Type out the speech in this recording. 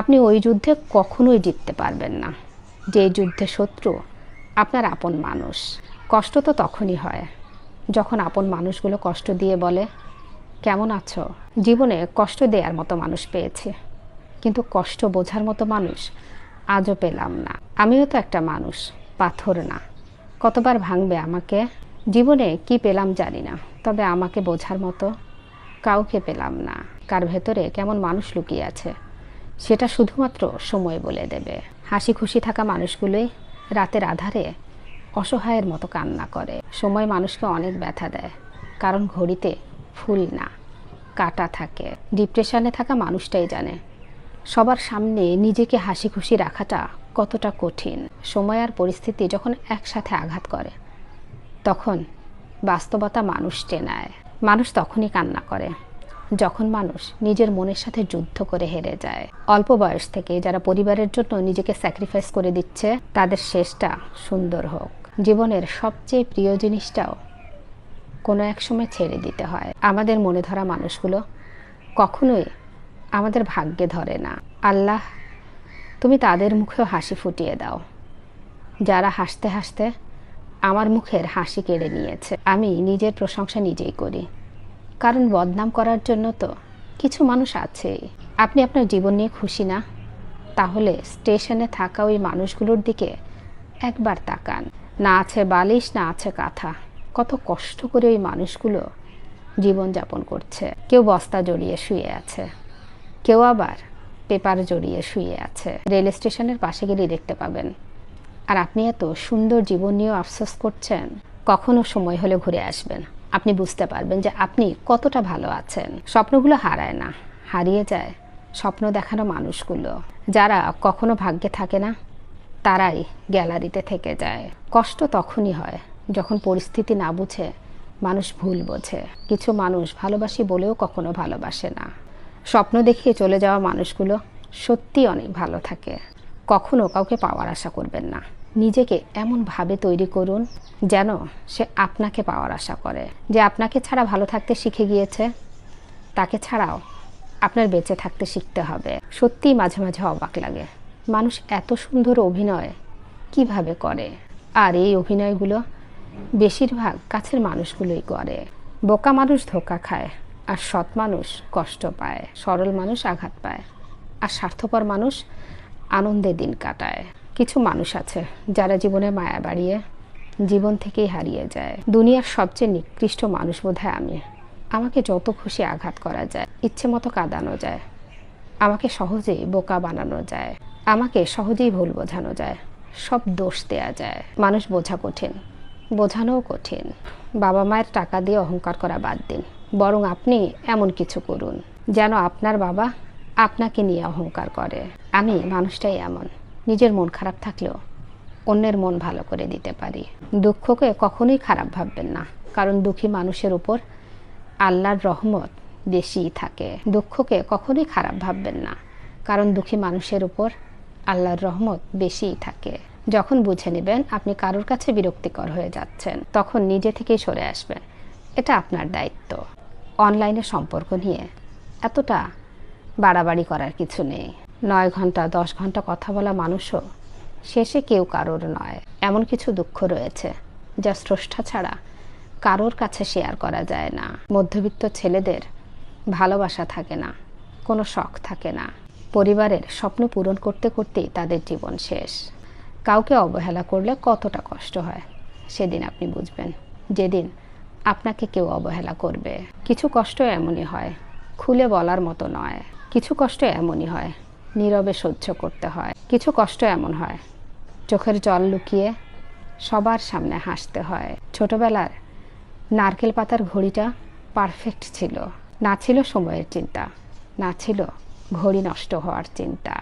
আপনি ওই যুদ্ধে কখনোই জিততে পারবেন না। যে যুদ্ধে শত্রু, আপনার আপন মানুষ। কষ্ট তো তখনই হয়, যখন আপন মানুষগুলো কষ্ট দিয়ে বলে, কেমন আছো? জীবনে কষ্ট দেওয়ার মতো মানুষ পেয়েছে, কিন্তু কষ্ট বোঝার মতো মানুষ আজও পেলাম না। আমিও তো একটা মানুষ, পাথর না। কতবার ভাঙবে আমাকে? জীবনে কি পেলাম জানি না, তবে আমাকে বোঝার মতো কাউকে পেলাম না। কার ভেতরে কেমন মানুষ লুকিয়ে আছে? সেটা শুধুমাত্র সময় বলে দেবে। হাসি খুশি থাকা মানুষগুলোই রাতের আধারে অসহায়ের মতো কান্না করে। সময় মানুষকে অনেক ব্যথা দেয়, কারণ ঘড়িতে ফুল না, কাটা থাকে। ডিপ্রেশনে থাকা মানুষটাই জানে, সবার সামনে নিজেকে হাসি খুশি রাখাটা কতটা কঠিন। সময় আর পরিস্থিতি যখন একসাথে আঘাত করে, তখন বাস্তবতা মানুষ চেনায়। মানুষ তখনই কান্না করে। যখন মানুষ নিজের মনের সাথে যুদ্ধ করে হেরে যায়। অল্প বয়স থেকে যারা পরিবারের জন্য নিজেকে স্যাক্রিফাইস করে দিচ্ছে, তাদের শেষটা সুন্দর হোক। জীবনের সবচেয়ে প্রিয় জিনিসটাও কোনো এক সময় ছেড়ে দিতে হয়। আমাদের মনে ধরা মানুষগুলো কখনোই আমাদের ভাগ্যে ধরে না। আল্লাহ, তুমি তাদের মুখেও হাসি ফুটিয়ে দাও। যারা হাসতে হাসতে আমার মুখের হাসি কেড়ে নিয়েছে, আমি নিজের প্রশংসা নিজেই করি। কারণ বদনাম করার জন্য তো কিছু মানুষ আছেই। আপনি আপনার জীবন নিয়ে খুশি না? তাহলে স্টেশনে থাকা ওই মানুষগুলোর দিকে একবার তাকান। না আছে বালিশ, না আছে কাঁথা। কত কষ্ট করে ওই মানুষগুলো জীবনযাপন করছে। কেউ বস্তা জড়িয়ে শুয়ে আছে, কেউ আবার পেপার জড়িয়ে শুয়ে আছে। রেল স্টেশনের পাশে গেলেই দেখতে পাবেন। আর আপনি এত সুন্দর জীবন নিয়েও আফসোস করছেন, কখনো সময় হলে ঘুরে আসবেন। আপনি বুঝতে পারবেন যে আপনি কতটা ভালো আছেন। স্বপ্নগুলো হারায় না, হারিয়ে যায় স্বপ্ন দেখানো মানুষগুলো। যারা কখনো ভাগ্যে থাকে না, তারাই গ্যালারিতে থেকে যায়। কষ্ট তখনই হয় যখন পরিস্থিতি না বুঝে মানুষ ভুল বোঝে। কিছু মানুষ ভালোবাসি বলেও কখনো ভালোবাসে না। স্বপ্ন দেখিয়ে চলে যাওয়া মানুষগুলো সত্যি অনেক ভালো থাকে। কখনো কাউকে পাওয়ার আশা করবেন না। নিজেকে এমনভাবে তৈরি করুন যেন সে আপনাকে পাওয়ার আশা করে। যে আপনাকে ছাড়া ভালো থাকতে শিখে গিয়েছে, তাকে ছাড়াও আপনার বেঁচে থাকতে শিখতে হবে। সত্যিই মাঝে মাঝে অবাক লাগে। মানুষ এত সুন্দর অভিনয় কীভাবে করে? আর এই অভিনয়গুলো বেশিরভাগ কাছের মানুষগুলোই করে। বোকা মানুষ ধোকা খায়, আর সৎ মানুষ কষ্ট পায়, সরল মানুষ আঘাত পায়, আর স্বার্থপর মানুষ আনন্দে দিন কাটায়। কিছু মানুষ আছে যারা জীবনে মায়া বাড়িয়ে জীবন থেকেই হারিয়ে যায়। দুনিয়ার সবচেয়ে নিকৃষ্ট মানুষ বোধহয় আমি। আমাকে যত খুশি আঘাত করা যায়, ইচ্ছে মতো কাঁদানো যায়। আমাকে সহজেই বোকা বানানো যায়। আমাকে সহজেই ভুল বোঝানো যায়। সব দোষ দেয়া যায়। মানুষ বোঝা কঠিন, বোঝানোও কঠিন। বাবা মায়ের টাকা দিয়ে অহংকার করা বাদ দিন। বরং আপনি এমন কিছু করুন, যেন আপনার বাবা আপনাকে নিয়ে অহংকার করে। আমি মানুষটাই এমন। নিজের মন খারাপ থাকলেও অন্যের মন ভালো করে দিতে পারি। দুঃখকে কখনোই খারাপ ভাববেন না, কারণ দুঃখী মানুষের উপর আল্লাহর রহমত বেশিই থাকে। দুঃখকে কখনোই খারাপ ভাববেন না, কারণ দুঃখী মানুষের উপর আল্লাহর রহমত বেশিই থাকে। যখন বুঝে নেবেন আপনি কারোর কাছে বিরক্তিকর হয়ে যাচ্ছেন, তখন নিজে থেকেই সরে আসবেন। এটা আপনার দায়িত্ব। অনলাইনে সম্পর্ক নিয়ে এতটা বাড়াবাড়ি করার কিছু নেই। নয় ঘণ্টা, দশ ঘণ্টা কথা বলা মানুষও শেষে কেউ কারোর নয়। এমন কিছু দুঃখ রয়েছে যা স্রষ্টা ছাড়া কারোর কাছে শেয়ার করা যায় না। মধ্যবিত্ত ছেলেদের ভালোবাসা থাকে না, কোনো শখ থাকে না। পরিবারের স্বপ্ন পূরণ করতে করতেই তাদের জীবন শেষ। কাউকে অবহেলা করলে কতটা কষ্ট হয়, সেদিন আপনি বুঝবেন। যেদিন আপনাকে কেউ অবহেলা করবে। কিছু কষ্ট এমনই হয়, খুলে বলার মতো নয়। কিছু কষ্ট এমনই হয় নীরবে সহ্য করতে হয়। কিছু কষ্ট এমন হয়, চোখের জল লুকিয়ে সবার সামনে হাসতে হয়। ছোটবেলার নারকেল পাতার ঘড়িটা পারফেক্ট ছিল, না ছিল সময়ের চিন্তা, না ছিল ঘড়ি নষ্ট হওয়ার চিন্তা।